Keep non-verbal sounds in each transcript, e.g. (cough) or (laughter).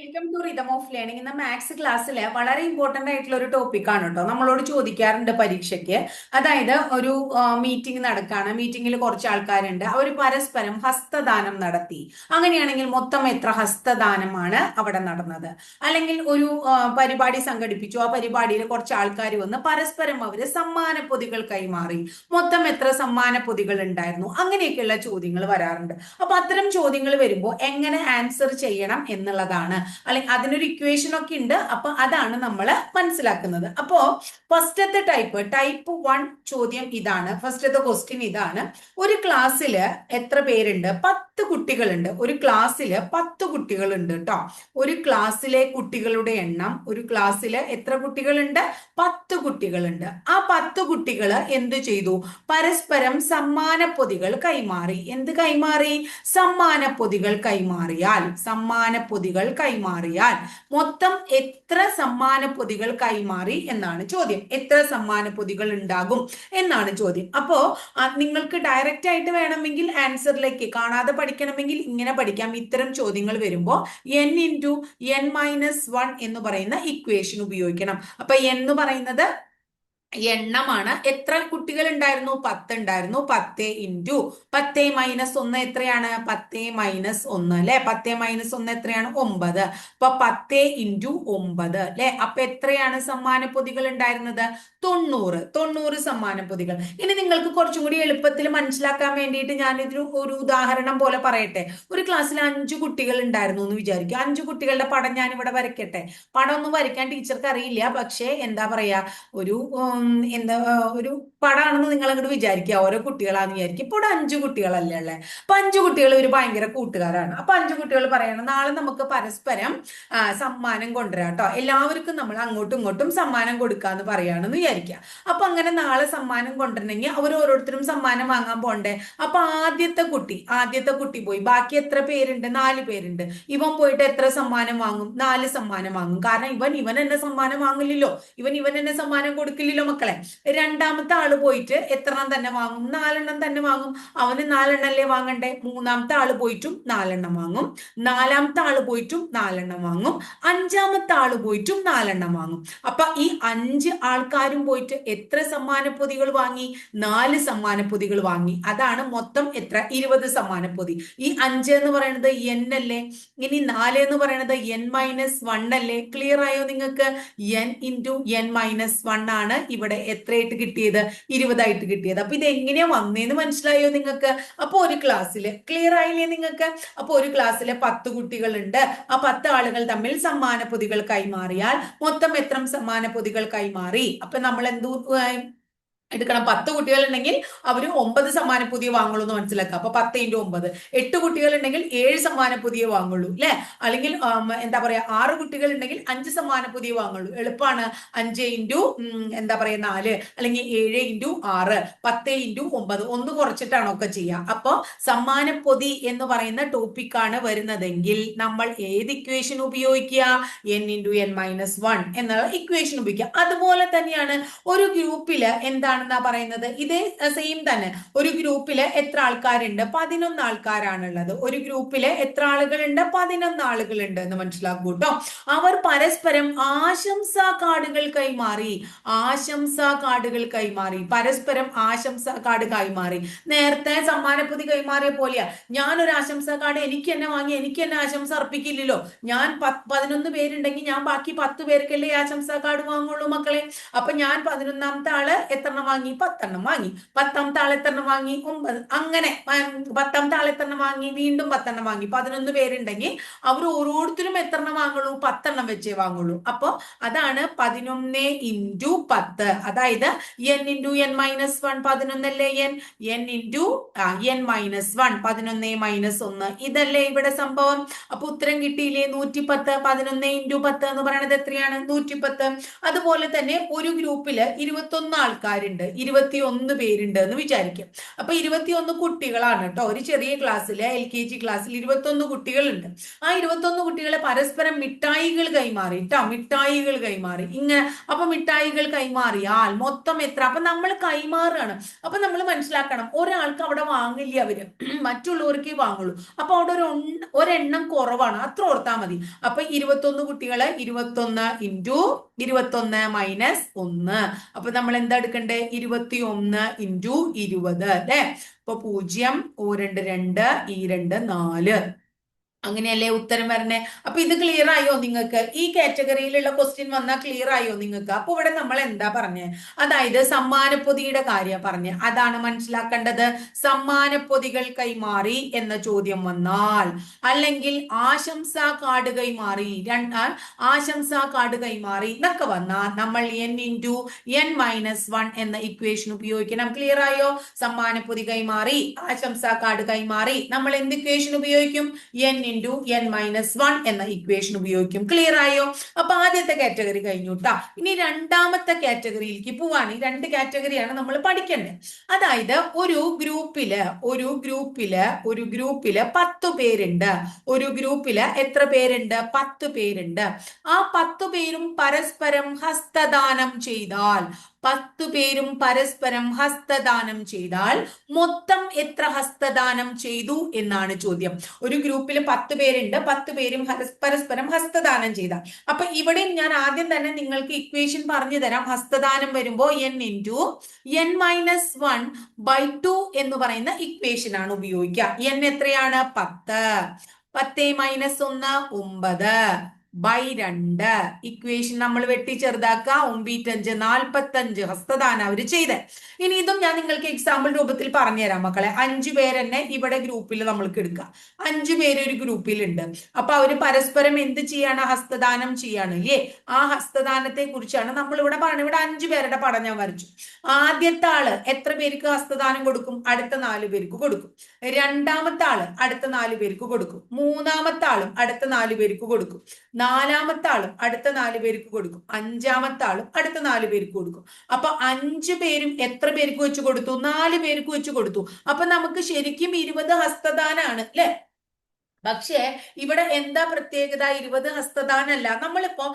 Welcome to rhythm of learning ഇന്ന് maths ക്ലാസ്സിലെ വളരെ ഇമ്പോർട്ടന്റ് ആയിട്ടുള്ള ഒരു ടോപ്പിക് ആണ് കേട്ടോ നമ്മളോട് ചോദിക്കാറുണ്ട് പരീക്ഷയ്ക്ക്. അതായത് ഒരു മീറ്റിംഗ് നടക്കാണ്. മീറ്റിംഗിൽ കുറച്ച് ആൾക്കാരുണ്ട്. അവർ പരസ്പരം ഹസ്തദാനം നടത്തി. അങ്ങനെയാണെങ്കിൽ മൊത്തം എത്ര ഹസ്തദാനമാണ് അവിടെ നടന്നത്? അല്ലെങ്കിൽ ഒരു പരിപാടി സംഘടിപ്പിച്ചു. ആ പരിപാടിയിൽ കുറച്ച് ആൾക്കാർ വന്ന് പരസ്പരം അവർ സമ്മാന പൊതികൾ കൈമാറി. മൊത്തം എത്ര സമ്മാന പൊതികൾ ഉണ്ടായിരുന്നു? അങ്ങനെയൊക്കെയുള്ള ചോദ്യങ്ങൾ വരാറുണ്ട്. അപ്പൊ അത്തരം ചോദ്യങ്ങൾ വരുമ്പോൾ എങ്ങനെ ആൻസർ ചെയ്യണം എന്നുള്ളതാണ് അല്ലെങ്കിൽ അതിനൊരു ഇക്വേഷൻ ഒക്കെ ഉണ്ട് അപ്പൊ അതാണ് നമ്മൾ മനസ്സിലാക്കുന്നത്. അപ്പോ ഫസ്റ്റത്തെ ടൈപ്പ് ടൈപ്പ് വൺ ചോദ്യം ഇതാണ്. ഫസ്റ്റത്തെ ക്വസ്റ്റ്യൻ ഇതാണ്. ഒരു ക്ലാസ്സിൽ എത്ര പേരുണ്ട്? പത്ത് കുട്ടികളുണ്ട്. ഒരു ക്ലാസ്സിൽ പത്ത് കുട്ടികളുണ്ട് കേട്ടോ ഒരു ക്ലാസ്സിലെ കുട്ടികളുടെ എണ്ണം ഒരു ക്ലാസ്സിൽ എത്ര കുട്ടികളുണ്ട്? പത്ത് കുട്ടികളുണ്ട്. ആ പത്ത് കുട്ടികൾ എന്ത് ചെയ്തു? പരസ്പരം സമ്മാന പൊതികൾ കൈമാറി. എന്ത് കൈമാറി? സമ്മാന പൊതികൾ കൈമാറിയാൽ. സമ്മാന പൊതികൾ കൈമാറിയാൽ. മൊത്തം എത്ര സമ്മാന പൊതികൾ കൈമാറി എന്നാണ് ചോദ്യം. എത്ര സമ്മാന പൊതികൾ ഉണ്ടാകും എന്നാണ് ചോദ്യം. അപ്പോ നിങ്ങൾക്ക് ഡയറക്റ്റ് ആയിട്ട് വേണമെങ്കിൽ ആൻസറിലേക്ക് കാണാതെ പഠിക്കണമെങ്കിൽ ഇങ്ങനെ പഠിക്കാം. ഇത്തരം ചോദ്യങ്ങൾ വരുമ്പോൾ N into N minus one എന്ന് പറയുന്ന ഇക്വേഷൻ ഉപയോഗിക്കണം. അപ്പൊ എന്ന് പറയുന്നത് എണ്ണമാണ് എത്ര കുട്ടികൾ ഉണ്ടായിരുന്നു പത്ത് ഉണ്ടായിരുന്നു. പത്ത് ഇന്റു പത്ത് മൈനസ് ഒന്ന് എത്രയാണ്? പത്ത് മൈനസ് ഒന്ന് അല്ലെ? പത്ത് മൈനസ് ഒന്ന് എത്രയാണ്? ഒമ്പത്. അപ്പൊ പത്ത് ഇന്റു ഒമ്പത് അല്ലെ? അപ്പൊ എത്രയാണ് സമ്മാന പൊതികൾ ഉണ്ടായിരുന്നത്? തൊണ്ണൂറ്. തൊണ്ണൂറ് സമ്മാന പൊതികൾ ഇനി നിങ്ങൾക്ക് കുറച്ചും കൂടി എളുപ്പത്തിൽ മനസ്സിലാക്കാൻ വേണ്ടിയിട്ട് ഇതിന് ഒരു ഉദാഹരണം പോലെ പറയട്ടെ. ഒരു ക്ലാസ്സിൽ അഞ്ചു കുട്ടികൾ ഉണ്ടായിരുന്നു എന്ന് വിചാരിക്കും. അഞ്ചു കുട്ടികളുടെ പടം ഞാൻ ഇവിടെ വരയ്ക്കട്ടെ. പടം ഒന്നും വരയ്ക്കാൻ ടീച്ചർക്ക് അറിയില്ല. പക്ഷേ എന്താ പറയാ? ഒരു എന്താ ഒരു പടാണെന്ന് നിങ്ങൾ അങ്ങോട്ട് വിചാരിക്കുക. ഓരോ കുട്ടികളാന്ന് വിചാരിക്കും ഇപ്പോൾ ഇവിടെ അഞ്ചു കുട്ടികളല്ലേ ഉള്ളത് അപ്പൊ അഞ്ചു കുട്ടികൾ ഒരു ഭയങ്കര കൂട്ടുകാരാണ്. അപ്പൊ അഞ്ചു കുട്ടികൾ പറയണം നാളെ നമുക്ക് പരസ്പരം സമ്മാനം കൊണ്ടുവരാം കേട്ടോ. എല്ലാവർക്കും നമ്മൾ അങ്ങോട്ടും ഇങ്ങോട്ടും സമ്മാനം കൊടുക്കാന്ന് പറയാണെന്ന് വിചാരിക്കുക. അപ്പൊ അങ്ങനെ നാളെ സമ്മാനം കൊണ്ടുവരണമെങ്കിൽ അവർ ഓരോരുത്തരും സമ്മാനം വാങ്ങാൻ പോണ്ടേ? അപ്പൊ ആദ്യത്തെ കുട്ടി ആദ്യത്തെ കുട്ടി പോയി. ബാക്കി എത്ര പേരുണ്ട്? നാല് പേരുണ്ട്. ഇവൻ പോയിട്ട് എത്ര സമ്മാനം വാങ്ങും? നാല് സമ്മാനം വാങ്ങും. കാരണം ഇവൻ ഇവൻ എന്നെ സമ്മാനം വാങ്ങില്ലല്ലോ. ഇവൻ ഇവൻ എന്നെ സമ്മാനം കൊടുക്കില്ലല്ലോ മക്കളെ. രണ്ടാമത്തെ ആൾ പോയിട്ട് എത്രണ്ണം തന്നെ വാങ്ങും? നാലെണ്ണം തന്നെ വാങ്ങും. അവന് നാലെണ്ണം അല്ലേ വാങ്ങണ്ടേ? മൂന്നാമത്തെ ആൾ പോയിട്ടും നാലെണ്ണം വാങ്ങും. നാലാമത്തെ ആൾ പോയിട്ടും നാലെണ്ണം വാങ്ങും. അഞ്ചാമത്തെ ആൾ പോയിട്ടും നാലെണ്ണം വാങ്ങും. അപ്പൊ ഈ അഞ്ച് ആൾക്കാരും പോയിട്ട് എത്ര സമ്മാനപ്പൊതികൾ വാങ്ങി? നാല് സമ്മാനപ്പൊതികൾ വാങ്ങി. അതാണ് മൊത്തം എത്ര? ഇരുപത് സമ്മാനപ്പൊതി. ഈ അഞ്ച് എന്ന് പറയുന്നത് എൻ അല്ലേ? ഇനി നാല് എന്ന് പറയുന്നത് എൻ മൈനസ് വൺ അല്ലേ? ക്ലിയർ ആയോ നിങ്ങൾക്ക്? N into N minus one ആണ് ഇവിടെ എത്രയായിട്ട് കിട്ടിയത്? ഇരുപതായിട്ട് കിട്ടിയത്. അപ്പൊ ഇത് എങ്ങനെയാ വന്നേന്ന് മനസ്സിലായോ നിങ്ങൾക്ക്? അപ്പൊ ഒരു ക്ലാസ്സിൽ ക്ലിയർ ആയില്ലേ നിങ്ങൾക്ക്? അപ്പൊ ഒരു ക്ലാസ്സിലെ പത്ത് കുട്ടികളുണ്ട്. ആ പത്ത് ആളുകൾ തമ്മിൽ സമ്മാന പൊതികൾ കൈമാറിയാൽ മൊത്തം എത്ര സമ്മാന പൊതികൾ കൈമാറി? അപ്പൊ നമ്മൾ എന്തു എടുക്കണം. പത്ത് കുട്ടികളുണ്ടെങ്കിൽ അവർ ഒമ്പത് സമ്മാനം പുതിയ വാങ്ങുള്ളൂ എന്ന് മനസ്സിലാക്കുക. അപ്പൊ പത്ത് ഇന്റു ഒമ്പത്. എട്ട് കുട്ടികളുണ്ടെങ്കിൽ ഏഴ് സമ്മാനം പുതിയ വാങ്ങുള്ളൂ അല്ലെ അല്ലെങ്കിൽ എന്താ പറയാ ആറ് കുട്ടികളുണ്ടെങ്കിൽ അഞ്ച് സമ്മാനം പുതിയ വാങ്ങുള്ളൂ. എളുപ്പമാണ് അഞ്ച് ഇന്റു എന്താ പറയാ നാല്. അല്ലെങ്കിൽ ഏഴ് ഇന്റു ആറ്. പത്ത് ഇന്റു ഒമ്പത്. ഒന്ന് കുറച്ചിട്ടാണ് ഒക്കെ ചെയ്യുക. അപ്പൊ സമ്മാന പൊതി എന്ന് പറയുന്ന ടോപ്പിക്കാണ് വരുന്നതെങ്കിൽ നമ്മൾ ഏത് ഇക്വേഷൻ ഉപയോഗിക്കുക? N into N minus one എന്ന ഇക്വേഷൻ ഉപയോഗിക്കുക. അതുപോലെ തന്നെയാണ് ഒരു ഗ്രൂപ്പിൽ ഗ്രൂപ്പിൽ എന്താണെന്നാ പറയുന്നത്. ഇതേ സെയിം തന്നെ. ഒരു ഗ്രൂപ്പിൽ എത്ര ആൾക്കാരുണ്ട്? പതിനൊന്ന് ആൾക്കാരാണുള്ളത്. ഒരു ഗ്രൂപ്പിൽ എത്ര ആളുകളുണ്ട്? പതിനൊന്ന് ആളുകളുണ്ട് എന്ന് മനസ്സിലാക്കൂ കേട്ടോ അവർ പരസ്പരം ആശംസാ കാർഡുകൾ കൈമാറി. ആശംസാ കാർഡുകൾ കൈമാറി. പരസ്പരം ആശംസാ കാർഡ് കൈമാറി. നേരത്തെ സമ്മാനപ്പൊതി കൈമാറിയ പോലെയാ. ഞാൻ ഒരു ആശംസാ കാർഡ് എനിക്ക് തന്നെ വാങ്ങി എനിക്ക് തന്നെ ആശംസ അർപ്പിക്കില്ലല്ലോ. ഞാൻ പതിനൊന്ന് പേരുണ്ടെങ്കിൽ ഞാൻ ബാക്കി പത്ത് പേർക്കല്ലേ ആശംസ കാർഡ് വാങ്ങുള്ളൂ മക്കളെ. അപ്പൊ ഞാൻ പതിനൊന്നാമത്തെ ആൾ എത്രണ്ണം വാങ്ങി പത്തെണ്ണം വാങ്ങി. പത്താം താളെത്തെണ്ണം വാങ്ങി ഒമ്പത്. അങ്ങനെ പത്താം താളെത്തെണ്ണം വാങ്ങി വീണ്ടും പത്തെണ്ണം വാങ്ങി. പതിനൊന്ന് പേരുണ്ടെങ്കിൽ അവർ ഓരോരുത്തരും എത്രണ്ണം വാങ്ങുള്ളൂ? പത്തെണ്ണം വെച്ചേ വാങ്ങുള്ളൂ. അപ്പോൾ അതാണ് പതിനൊന്ന് ഇന്റു പത്ത്. അതായത് N into N minus one പതിനൊന്നല്ലേ N N into N minus one പതിനൊന്ന് മൈനസ് ഒന്ന്. ഇതല്ലേ ഇവിടെ സംഭവം? അപ്പൊ ഉത്തരം കിട്ടിയില്ലേ? നൂറ്റി പത്ത് പതിനൊന്ന് ഇന്റു പത്ത് എന്ന് പറയുന്നത് എത്രയാണ്? നൂറ്റി പത്ത് അതുപോലെ തന്നെ ഒരു ഗ്രൂപ്പിൽ ഇരുപത്തൊന്ന് ആൾക്കാരുണ്ട്. പേരുണ്ട്. ഇരുപത്തിയൊന്ന് പേരുണ്ട് എന്ന് വിചാരിക്കും. അപ്പൊ ഇരുപത്തിയൊന്ന് കുട്ടികളാണ് കേട്ടോ. ഒരു ചെറിയ ക്ലാസ്സിൽ എൽ കെ ജി ക്ലാസ്സിൽ ഇരുപത്തൊന്ന് കുട്ടികളുണ്ട്. ആ ഇരുപത്തൊന്ന് കുട്ടികളെ പരസ്പരം മിഠായികൾ കൈമാറി കേട്ടോ മിഠായികൾ കൈമാറി. ഇങ്ങനെ അപ്പൊ മിഠായികൾ കൈമാറിയാൽ മൊത്തം എത്ര? അപ്പൊ നമ്മൾ കൈമാറുകയാണ് അപ്പൊ നമ്മൾ മനസ്സിലാക്കണം ഒരാൾക്ക് അവിടെ വാങ്ങില്ല അവർ. (clears throat) മറ്റുള്ളവർക്ക് വാങ്ങുള്ളൂ. അപ്പൊ അവിടെ ഒരു ഒരെണ്ണം കുറവാണ്. അത്ര ഓർത്താൽ മതി. അപ്പൊ ഇരുപത്തൊന്ന് കുട്ടികളെ ഇരുപത്തൊന്ന് ഇന്റു ഇരുപത്തൊന്ന് മൈനസ് ഒന്ന്. അപ്പൊ നമ്മൾ എന്താ എടുക്കണ്ടേ? ഇരുപത്തി ഒന്ന് ഇന്റു ഇരുപത് അല്ലെ? അപ്പൊ പൂജ്യം ഓ രണ്ട് രണ്ട് ഈ രണ്ട് നാല്. അങ്ങനെയല്ലേ ഉത്തരം വരണേ? അപ്പൊ ഇത് ക്ലിയർ ആയോ നിങ്ങൾക്ക്? ഈ കാറ്റഗറിയിലുള്ള ക്വസ്റ്റ്യൻ വന്നാൽ ക്ലിയർ ആയോ നിങ്ങൾക്ക്? അപ്പൊ ഇവിടെ നമ്മൾ എന്താ പറഞ്ഞേ? അതായത് സമ്മാനപ്പൊതിയുടെ കാര്യം പറഞ്ഞ്. അതാണ് മനസ്സിലാക്കേണ്ടത്. സമ്മാനപ്പൊതികൾ കൈമാറി എന്ന ചോദ്യം വന്നാൽ അല്ലെങ്കിൽ ആശംസാ കാർഡ് കൈമാറി ആശംസാ കാർഡ് കൈമാറി എന്നൊക്കെ വന്നാൽ നമ്മൾ N into N minus one എന്ന ഇക്വേഷൻ ഉപയോഗിക്കണം. ക്ലിയർ ആയോ? സമ്മാനപ്പൊതി കൈമാറി ആശംസാ കാർഡ് കൈമാറി. നമ്മൾ എന്ത് ഇക്വേഷൻ ഉപയോഗിക്കും? N into N minus one എന്ന ഇക്വേഷൻ ഉപയോഗിക്കും. ക്ലിയർ ആയോ? അപ്പൊ ആദ്യത്തെ കാറ്റഗറി കഴിഞ്ഞു കേട്ടോ ഇനി രണ്ടാമത്തെ കാറ്റഗറിയിലേക്ക് പോവാണ്. ഈ രണ്ട് കാറ്റഗറിയാണ് നമ്മൾ പഠിക്കേണ്ടത്. അതായത് ഒരു ഗ്രൂപ്പിൽ ഒരു ഗ്രൂപ്പിൽ ഒരു ഗ്രൂപ്പിൽ പത്ത് പേരുണ്ട്. ഒരു ഗ്രൂപ്പിൽ എത്ര പേരുണ്ട്? പത്ത് പേരുണ്ട്. ആ പത്ത് പേരും പരസ്പരം ഹസ്തദാനം ചെയ്താൽ പത്തു പേരും പരസ്പരം ഹസ്തദാനം ചെയ്താൽ മൊത്തം എത്ര ഹസ്തദാനം ചെയ്തു എന്നാണ് ചോദ്യം. ഒരു ഗ്രൂപ്പിൽ പത്ത് പേരുണ്ട് പത്ത് പേരും പരസ്പരം ഹസ്തദാനം ചെയ്താൽ. അപ്പൊ ഇവിടെ ഞാൻ ആദ്യം തന്നെ നിങ്ങൾക്ക് ഇക്വേഷൻ പറഞ്ഞു തരാം. ഹസ്തദാനം വരുമ്പോ N into N minus one by two എന്ന് പറയുന്ന ഇക്വേഷൻ ആണ് ഉപയോഗിക്കുക. എൻ എത്രയാണ്? പത്ത്. പത്ത് മൈനസ് ഒന്ന് ഒമ്പത്. ബൈ രണ്ട്. ഇക്വേഷൻ നമ്മൾ വെട്ടി ചെറുതാക്കുക ഒമ്പീറ്റഞ്ച് നാൽപ്പത്തഞ്ച് ഹസ്തദാനം അവർ ചെയ്ത്. ഇനി ഇതും ഞാൻ നിങ്ങൾക്ക് എക്സാമ്പിൾ രൂപത്തിൽ പറഞ്ഞുതരാം മക്കളെ. അഞ്ചു പേരെന്നെ ഇവിടെ ഗ്രൂപ്പിൽ നമ്മൾക്ക് എടുക്കാം. അഞ്ചു പേര് ഒരു ഗ്രൂപ്പിലുണ്ട് അപ്പൊ അവർ പരസ്പരം എന്ത് ചെയ്യാണ്? ഹസ്തദാനം ചെയ്യാണ്. ഇല്ലേ ആ ഹസ്തദാനത്തെ കുറിച്ചാണ് നമ്മൾ ഇവിടെ പറയുന്നത് ഇവിടെ അഞ്ചു പേരുടെ പടം ഞാൻ വരച്ചു. ആദ്യത്തെ ആൾ എത്ര പേർക്ക് ഹസ്തദാനം കൊടുക്കും? അടുത്ത നാല് പേർക്ക് കൊടുക്കും. രണ്ടാമത്തെ ആൾ അടുത്ത നാല് പേർക്ക് കൊടുക്കും. മൂന്നാമത്തെ ആളും അടുത്ത നാല് പേർക്ക് കൊടുക്കും. നാലാമത്തെ ആളും അടുത്ത നാല് പേർക്ക് കൊടുക്കും. അഞ്ചാമത്തെ ആളും അടുത്ത നാല് പേർക്ക് കൊടുക്കും. അപ്പൊ അഞ്ചു പേരും എത്ര പേർക്ക് വെച്ച് കൊടുത്തു? നാല് പേർക്ക് വെച്ച് കൊടുത്തു. അപ്പൊ നമുക്ക് ശരിക്കും ഇരുപത് ഹസ്തദാനാണ് അല്ലെ? പക്ഷേ ഇവിടെ എന്താ പ്രത്യേകത? ഇരുപത് ഹസ്തദാനല്ല. നമ്മളിപ്പോ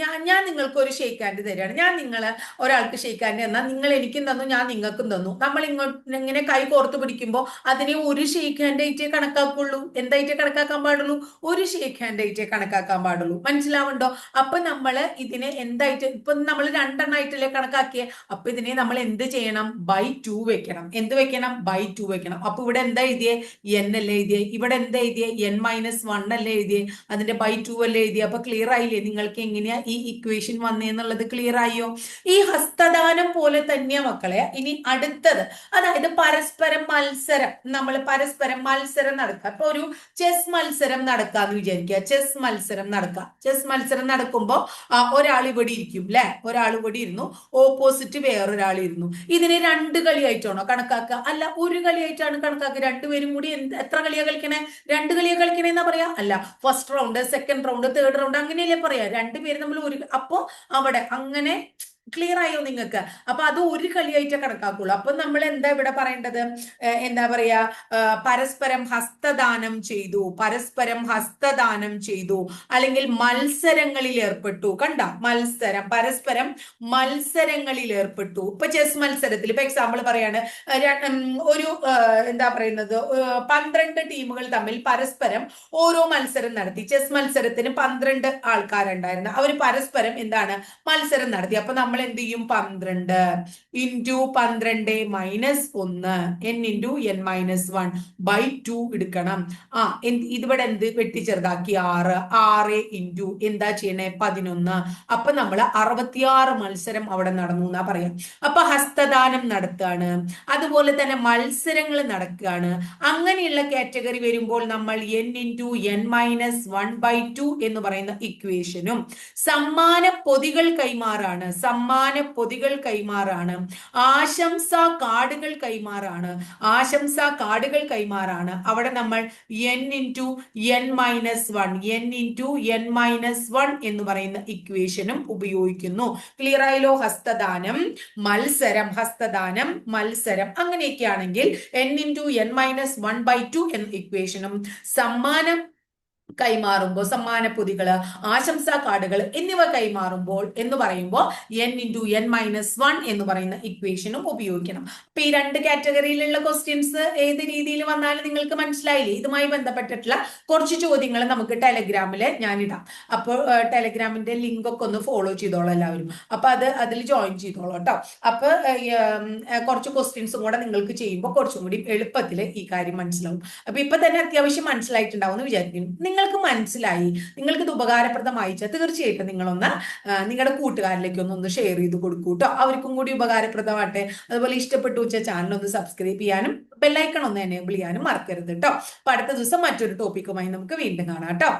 ഞാൻ ഞാൻ നിങ്ങൾക്ക് ഒരു ഷെയ്ക്ക് ഹാൻഡ് തരികയാണ് ഞാൻ നിങ്ങൾ ഒരാൾക്ക് ഷെയ്ക്ക് ഹാൻഡ് തന്നാൽ നിങ്ങൾ എനിക്കും തന്നു ഞാൻ നിങ്ങൾക്കും തന്നു. നമ്മൾ ഇങ്ങോട്ട് ഇങ്ങനെ കൈ കോർത്ത് പിടിക്കുമ്പോൾ അതിനെ ഒരു ഷെയ്ക്ക് ഹാൻഡ് ആയിട്ടേ കണക്കാക്കുള്ളൂ. എന്തായിട്ടേ കണക്കാക്കാൻ പാടുള്ളൂ? ഒരു ഷെയ്ക്ക് ഹാൻഡ് ആയിട്ടേ കണക്കാക്കാൻ പാടുള്ളൂ. മനസ്സിലാവുണ്ടോ അപ്പൊ നമ്മൾ ഇതിനെ എന്തായിട്ട് ഇപ്പൊ നമ്മൾ രണ്ടെണ്ണമായിട്ടല്ലേ കണക്കാക്കിയേ? അപ്പൊ ഇതിനെ നമ്മൾ എന്ത് ചെയ്യണം? ബൈ ടു വെക്കണം. എന്ത് വെക്കണം? ബൈ ടു വെക്കണം. അപ്പൊ ഇവിടെ എന്താ എഴുതിയേ? എൻ അല്ലേ എഴുതിയേ? ഇവിടെ എന്താ എഴുതിയേ? എൻ മൈനസ് വൺ അല്ലേ എഴുതിയേ? അതിന്റെ ബൈ ടു അല്ലേ എഴുതിയേ? അപ്പൊ ക്ലിയർ ആയില്ലേ? നിങ്ങൾക്ക് എങ്ങനെയാ ഈ ഇക്വേഷൻ വന്നേന്നുള്ളത് ക്ലിയർ ആയോ? ഈ ഹസ്തദാനം പോലെ തന്നെയാ മക്കളെ ഇനി അടുത്തത്. അതായത് പരസ്പരം മത്സരം. നമ്മൾ പരസ്പരം മത്സരം നടക്കുക. ഇപ്പൊ ഒരു ചെസ് മത്സരം നടക്കാന്ന് വിചാരിക്കുക. ചെസ് മത്സരം നടക്കുക. ചെസ് മത്സരം നടക്കുമ്പോ ഒരാൾ ഇവിടെ ഇരിക്കും അല്ലെ ഒരാൾ ഇവിടെ ഇരുന്നു. ഓപ്പോസിറ്റ് വേറൊരാൾ ഇരുന്നു. ഇതിനെ രണ്ട് കളിയായിട്ടാണോ കണക്കാക്കുക? അല്ല ഒരു കളിയായിട്ടാണ് കണക്കാക്കുക. രണ്ടുപേരും കൂടി എത്ര കളിയാ കളിക്കണേ? രണ്ട് കളിയാ കളിക്കണേന്നാ പറയാ? അല്ല first round second round third round അങ്ങനെയല്ലേ പറയാ? രണ്ടുപേരും നമ്മൾ ഒരു അപ്പോ അവിടെ അങ്ങനെ ക്ലിയർ ആയോ നിങ്ങൾക്ക്? അപ്പൊ അത് ഒരു കളിയായിട്ടേ കണക്കാക്കുള്ളൂ. അപ്പൊ നമ്മൾ എന്താ ഇവിടെ പറയേണ്ടത്? എന്താ പറയാ? പരസ്പരം ഹസ്തദാനം ചെയ്തു പരസ്പരം ഹസ്തദാനം ചെയ്തു അല്ലെങ്കിൽ മത്സരങ്ങളിൽ ഏർപ്പെട്ടു. കണ്ട? മത്സരം പരസ്പരം മത്സരങ്ങളിൽ ഏർപ്പെട്ടു. ഇപ്പൊ ചെസ് മത്സരത്തിൽ ഇപ്പൊ എക്സാമ്പിൾ പറയാണ്. ഒരു എന്താ പറയുന്നത്? പന്ത്രണ്ട് ടീമുകൾ തമ്മിൽ പരസ്പരം ഓരോ മത്സരം നടത്തി. ചെസ് മത്സരത്തിന് പന്ത്രണ്ട് ആൾക്കാരുണ്ടായിരുന്നു. അവർ പരസ്പരം എന്താണ്? മത്സരം നടത്തി. അപ്പൊ നമ്മൾ എന്ത് ചെയ്യും പന്ത്രണ്ട്. ഇന്റു പന്ത്രണ്ട് മൈനസ് ഒന്ന്. N into N minus one by two എടുക്കണം. ആ ഇതിവിടെ എന്ത് വെട്ടിച്ചെറുതാക്കി ആറ്. ആറ് ഇന്റു എന്താ ചെയ്യണേ? പതിനൊന്ന്. അപ്പൊ നമ്മൾ അറുപത്തിയാറ് മത്സരം അവിടെ നടന്നു എന്നാ പറയാം. അപ്പൊ ഹസ്തദാനം നടത്തുകയാണ് അതുപോലെ തന്നെ മത്സരങ്ങൾ നടക്കുകയാണ് അങ്ങനെയുള്ള കാറ്റഗറി വരുമ്പോൾ നമ്മൾ N into N minus one by two എന്ന് പറയുന്ന ഇക്വേഷനും സമ്മാന പൊതികൾ കൈമാറാണ്. സമ്മാന സമ്മാന പൊതികൾ കൈമാറാണ്. ആശംസ കാർഡുകൾ കൈമാറാണ്. ആശംസ കാർഡുകൾ കൈമാറാണ്. അവിടെ നമ്മൾ N into N minus one N into N minus one എന്ന് പറയുന്ന ഇക്വേഷനും ഉപയോഗിക്കുന്നു. ക്ലിയർ ആയല്ലോ? ഹസ്തദാനം മത്സരം ഹസ്തദാനം മത്സരം. അങ്ങനെയൊക്കെയാണെങ്കിൽ N into N minus one by two എന്ന ഇക്വേഷനും സമ്മാനം കൈമാറുമ്പോൾ സമ്മാന പൊതികൾ ആശംസാ കാർഡുകൾ എന്നിവ കൈമാറുമ്പോൾ എന്ന് പറയുമ്പോൾ N into N minus one എന്ന് പറയുന്ന ഇക്വേഷനും ഉപയോഗിക്കണം. അപ്പൊ ഈ രണ്ട് കാറ്റഗറിയിലുള്ള ക്വസ്റ്റ്യൻസ് ഏത് രീതിയിൽ വന്നാലും നിങ്ങൾക്ക് മനസ്സിലായില്ലേ? ഇതുമായി ബന്ധപ്പെട്ടിട്ടുള്ള കുറച്ച് ചോദ്യങ്ങൾ നമുക്ക് ടെലഗ്രാമിൽ ഞാനിടാം. അപ്പോൾ ടെലഗ്രാമിന്റെ ലിങ്ക് ഒക്കെ ഒന്ന് ഫോളോ ചെയ്തോളൂ എല്ലാവരും. അപ്പൊ അത് അതിൽ ജോയിൻ ചെയ്തോളൂ കേട്ടോ. അപ്പൊ കുറച്ച് ക്വസ്റ്റ്യൻസും കൂടെ നിങ്ങൾക്ക് ചെയ്യുമ്പോൾ കുറച്ചും കൂടി എളുപ്പത്തിൽ ഈ കാര്യം മനസ്സിലാവും. അപ്പൊ ഇപ്പൊ തന്നെ അത്യാവശ്യം മനസ്സിലായിട്ടുണ്ടാവും എന്ന് വിചാരിക്കുന്നു. നിങ്ങൾക്ക് മനസ്സിലായി. നിങ്ങൾക്ക് ഇത് ഉപകാരപ്രദമായിച്ച തീർച്ചയായിട്ടും നിങ്ങളൊന്ന് നിങ്ങളുടെ കൂട്ടുകാരിലേക്ക് ഒന്ന് ഷെയർ ചെയ്ത് കൊടുക്കൂ കേട്ടോ അവർക്കും കൂടി ഉപകാരപ്രദമാട്ടെ അതുപോലെ ഇഷ്ടപ്പെട്ടു വെച്ച ചാനൽ ഒന്ന് സബ്സ്ക്രൈബ് ചെയ്യാനും ബെല്ലൈക്കൺ ഒന്ന് എനേബിൾ ചെയ്യാനും മറക്കരുത് കേട്ടോ അപ്പൊ അടുത്ത ദിവസം മറ്റൊരു ടോപ്പിക്കുമായി നമുക്ക് വീണ്ടും കാണാം കേട്ടോ